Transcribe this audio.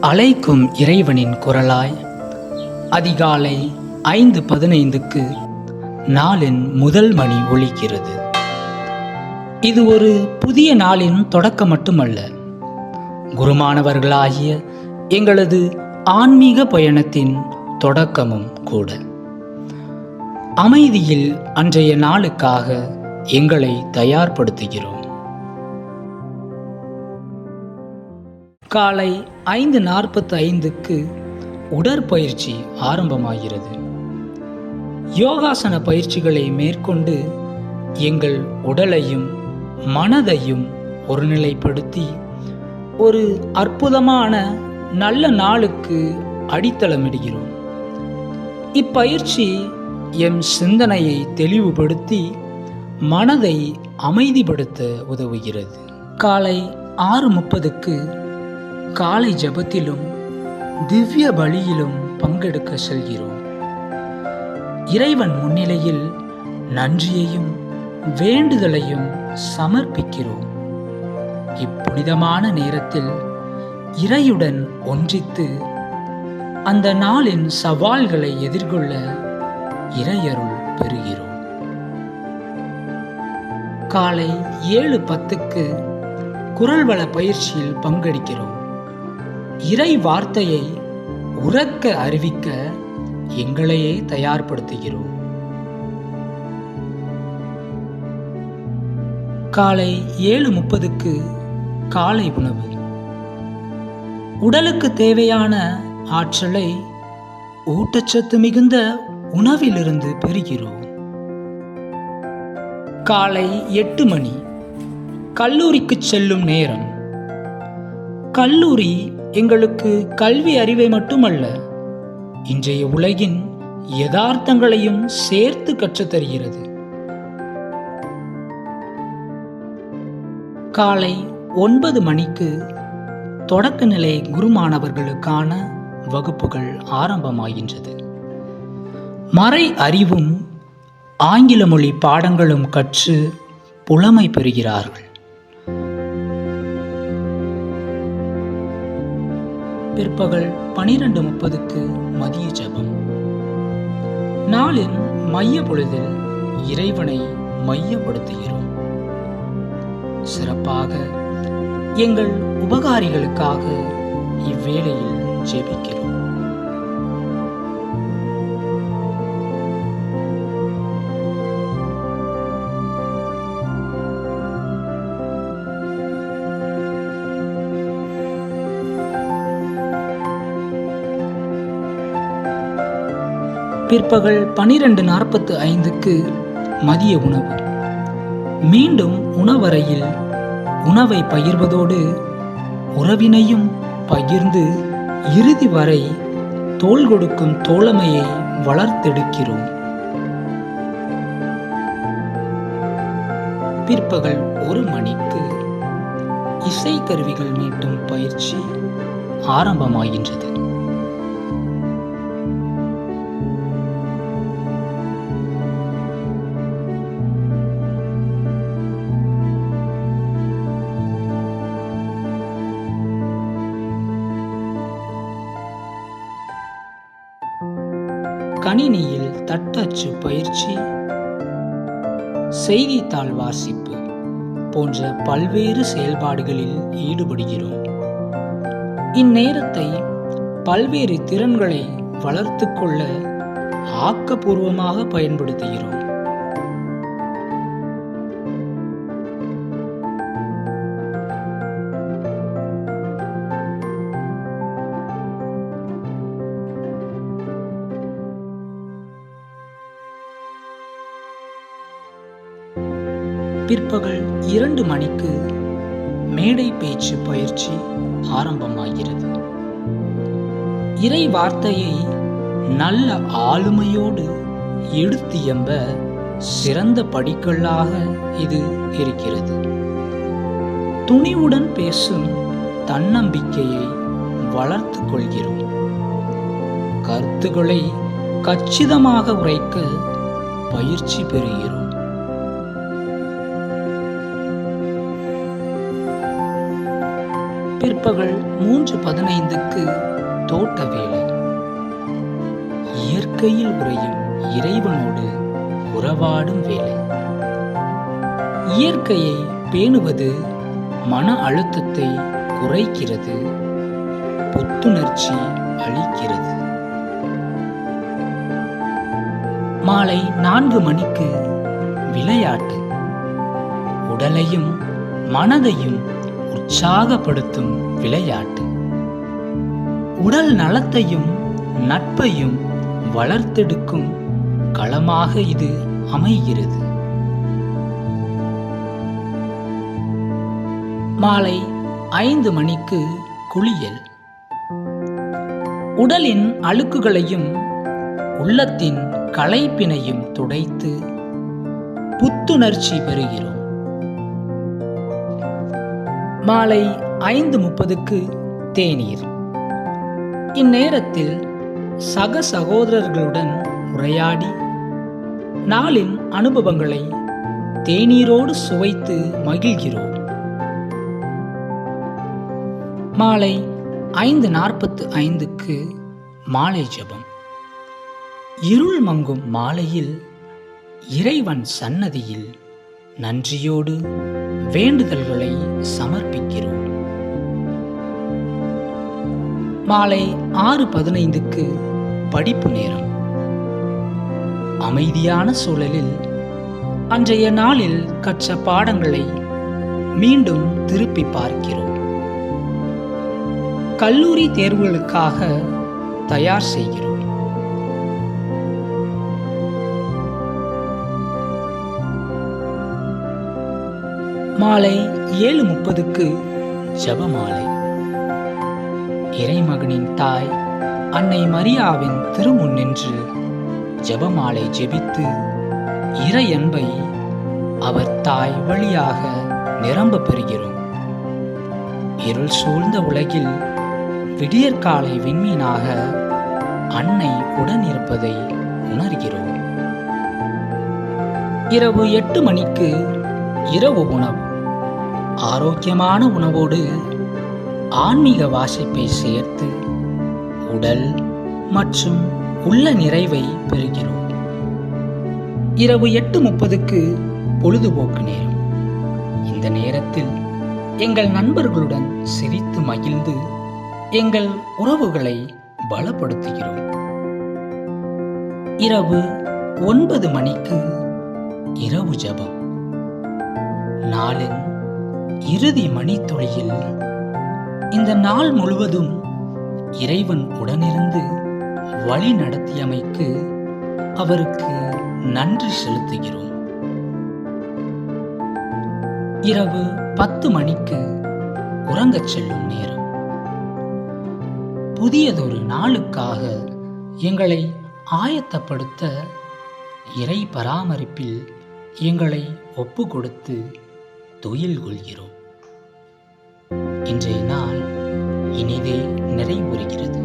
அழைக்கும் இறைவனின் குரலாய் அதிகாலை ஐந்து பதினைந்துக்கு நாளின் முதல் மணி ஒழிக்கிறது இது ஒரு புதிய நாளின் தொடக்கம் மட்டுமல்ல. குருமானவர்களாகிய எங்களது ஆன்மீக பயணத்தின் தொடக்கமும் கூட. அமைதியில் அன்றைய நாளுக்காக எங்களை தயார்படுத்துகிறோம். காலை ஐந்து நாற்பத்தி ஐந்துக்கு உடற்பயிற்சி ஆரம்பமாகிறது. யோகாசன பயிற்சிகளை மேற்கொண்டு எங்கள் உடலையும் மனதையும் ஒருநிலைப்படுத்தி ஒரு அற்புதமான நல்ல நாளுக்கு அடித்தளமிடுகிறோம். இப்பயிற்சி எம் சிந்தனையை தெளிவுபடுத்தி மனதை அமைதிப்படுத்த உதவுகிறது. காலை ஆறு முப்பதுக்கு காலை ஜெபத்திலும் திவ்ய பலியிலும் பங்கெடுக்க செல்கிறோம். இறைவன் முன்னிலையில் நன்றியையும் வேண்டுதலையும் சமர்ப்பிக்கிறோம். இப்புனிதமான நேரத்தில் இறையுடன் ஒன்றித்து அந்த நாளின் சவால்களை எதிர்கொள்ள இறையருள் பெறுகிறோம். காலை ஏழு பத்துக்கு குரல்வள பயிற்சியில் பங்கெடுக்கிறோம். இறை வார்த்தையை உறக்க அறிவிக்க எங்களையே தயார்படுத்துகிறோம். காலை ஏழு முப்பதுக்கு காலை உணவு. உடலுக்கு தேவையான ஆற்றலை ஊட்டச்சத்து மிகுந்த உணவிலிருந்து பெறுகிறோம். காலை எட்டு மணி. கல்லூரிக்கு செல்லும் நேரம். கல்லூரி எங்களுக்கு கல்வி அறிவை மட்டுமல்ல இன்றைய உலகின் யதார்த்தங்களையும் சேர்த்து கற்றுத்தருகிறது காலை ஒன்பது மணிக்கு தொடக்க நிலை குருமானவர்களுக்கான வகுப்புகள் ஆரம்பமாகின்றது. மறை அறிவும் ஆங்கில மொழி பாடங்களும் கற்று புலமை பெறுகிறார்கள். பிற்பகல் பனிரெண்டு முப்பதுக்கு மதிய ஜெபம். நாளின் மைய பொழுதில் இறைவனை மையப்படுத்துகிறோம். சிறப்பாக எங்கள் உபகாரிகளுக்காக இவ்வேளையில் ஜெபிக்கிறோம். பிற்பகல் பனிரெண்டு நாற்பத்து ஐந்துக்கு மதிய உணவு. மீண்டும் உணவறையில் உணவை பகிர்வதோடு உறவினையும் பகிர்ந்து இறுதி வரை தோள் கொடுக்கும் தோழமையை வளர்த்தெடுக்கிறோம். பிற்பகல் ஒரு மணிக்கு இசைக்கருவிகள் மீட்டும் பயிற்சி ஆரம்பமாகின்றது. கணினியில் தட்டச்சு பயிற்சி. செய்தித்தாள் வாசிப்பு போன்ற பல்வேறு செயல்பாடுகளில் ஈடுபடுகிறோம். இந்நேரத்தை பல்வேறு திறன்களை வளர்த்து கொள்ள ஆக்கப்பூர்வமாக பயன்படுத்துகிறோம். பிற்பகல் இரண்டு மணிக்கு மேடை பேச்சு பயிற்சி ஆரம்பமாகிறது. இறை வார்த்தையை நல்ல ஆளுமையோடு எடுத்து எம்ப சிறந்த படிக்கல்லாக இது இருக்கிறது. துணிவுடன் பேசும் தன்னம்பிக்கையை வளர்த்து கொள்கிறோம். கருத்துக்களை கச்சிதமாக உரைக்க பயிற்சி பெறுகிறோம். பிற்பகல் மூன்று பதினைந்துக்கு தோட்ட வேலை இயற்கையில் உறையும் இறைவனோடு உறவாடும் வேலை இயற்கையை பேணுவது மன அழுத்தத்தை குறைக்கிறது புத்துணர்ச்சி அளிக்கிறது. மாலை நான்கு மணிக்கு விளையாட்டு. உடலையும் மனதையும் உற்சாகப்படுத்தும் விளையாட்டு. உடல் நலத்தையும் நட்பையும் வளர்த்தெடுக்கும் களமாக இது அமைகிறது. மாலை ஐந்து மணிக்கு குளியல். உடலின் அழுக்குகளையும் உள்ளத்தின் களைப்பினையும் துடைத்து புத்துணர்ச்சி பெறுகிறோம். மாலை ஐந்து முப்பதுக்கு தேநீர். இந்நேரத்தில் சக சகோதரர்களுடன் உரையாடி நாளின் அனுபவங்களை தேநீரோடு சுவைத்து மகிழ்கிறோம். மாலை ஐந்து நாற்பத்து ஐந்துக்கு மாலை ஜெபம். இருள் மங்கும் மாலையில் இறைவன் சன்னதியில் நன்றியோடு வேண்டுதல்களை மாலை ஆறு பதினைந்துக்கு படிப்பு நேரம். அமைதியான சூழலில் அன்றைய நாளில் கற்ற பாடங்களை மீண்டும் திருப்பி பார்க்கிறோம். கல்லூரி தேர்வுகளுக்காக தயார் செய்கிறோம். மாலை ஏழு முப்பதுக்கு ஜபமாலை. இறைமகனின் தாய் அன்னை மரியாவின் திருமுன் நின்று ஜெபமாலை ஜெபித்து இறையன்பை அவர் தாய் வழியாக நிரம்ப பெறுகிறோம். இருள் சூழ்ந்த உலகில் விடியற்காலை விண்மீனாக அன்னை உடன் இருப்பதை உணர்கிறோம். இரவு எட்டு மணிக்கு இரவு உணவு. ஆரோக்கியமான உணவோடு ஆன்மீக வாசிப்பை சேர்த்து உடல் மற்றும் உள்ள நிறைவை பெறுகிறோம். இரவு எட்டு முப்பதுக்கு பொழுதுபோக்கு நேரம். இந்த நேரத்தில் எங்கள் நண்பர்களுடன் சிரித்து மகிழ்ந்து எங்கள் உறவுகளை பலப்படுத்துகிறோம். இரவு ஒன்பது மணிக்கு இரவு ஜெபம். நாளின் இறுதி மணித்துளியில் இந்த நாள் முழுவதும் இறைவன் உடனிருந்து வழி நடத்தியமைக்கு அவருக்கு நன்றி செலுத்துகிறோம். இரவு பத்து மணிக்கு உறங்கச் செல்லும் நேரம். புதியதொரு நாளுக்காக எங்களை ஆயத்தப்படுத்த இறை பராமரிப்பில் எங்களை ஒப்பு கொடுத்து துயில் கொள்கிறோம். இன்றைய நாள் இனிதே நிறைவுறுகிறது.